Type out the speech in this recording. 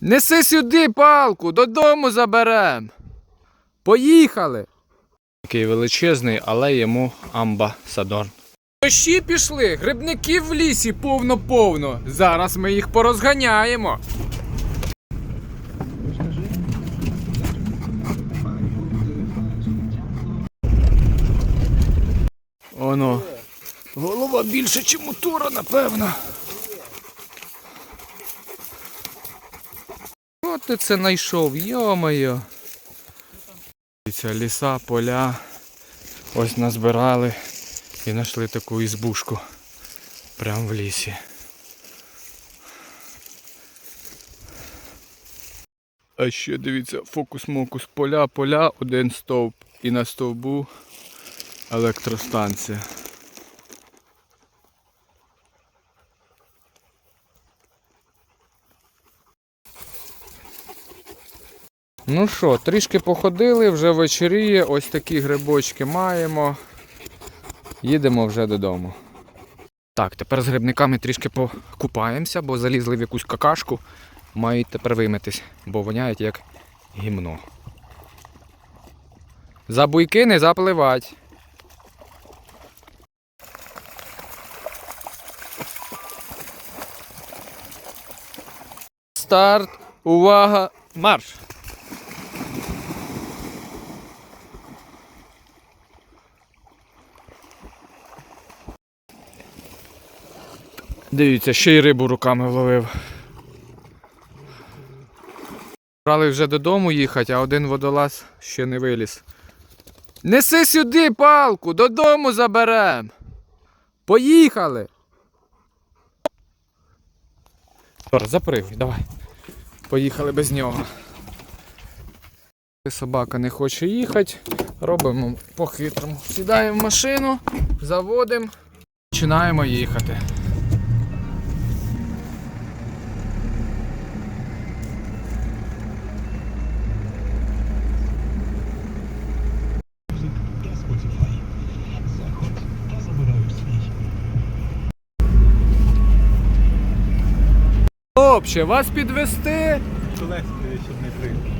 Неси сюди палку, додому заберем. Поїхали. Такий величезний, але йому амбасадор. Дощі пішли, грибників в лісі повно-повно. Зараз ми їх порозганяємо. Оно. Голова більше, ніж мотора, напевно. Ти це знайшов, йо-моє. Дивіться, ліса, поля. Ось назбирали і знайшли таку ізбушку. Прямо в лісі. А ще дивіться, фокус-мокус поля, поля, один стовп. І на стовбу електростанція. Ну що, трішки походили, вже вечоріє, ось такі грибочки маємо. Їдемо вже додому. Так, тепер з грибниками трішки покупаємося, бо залізли в якусь какашку. Мають тепер вимитись, бо воняють як гімно. За буйки не запливать. Старт, увага, марш! Дивіться, ще й рибу руками вловив. Брали вже додому їхати, а один водолаз ще не виліз. Неси сюди палку, додому заберем. Поїхали. Запригуй, давай. Поїхали без нього. Собака не хоче їхати. Робимо по-хитрому. Сідаємо в машину, заводимо, починаємо їхати. Хлопче, вас підвести? Колеса, щоб не прийняв.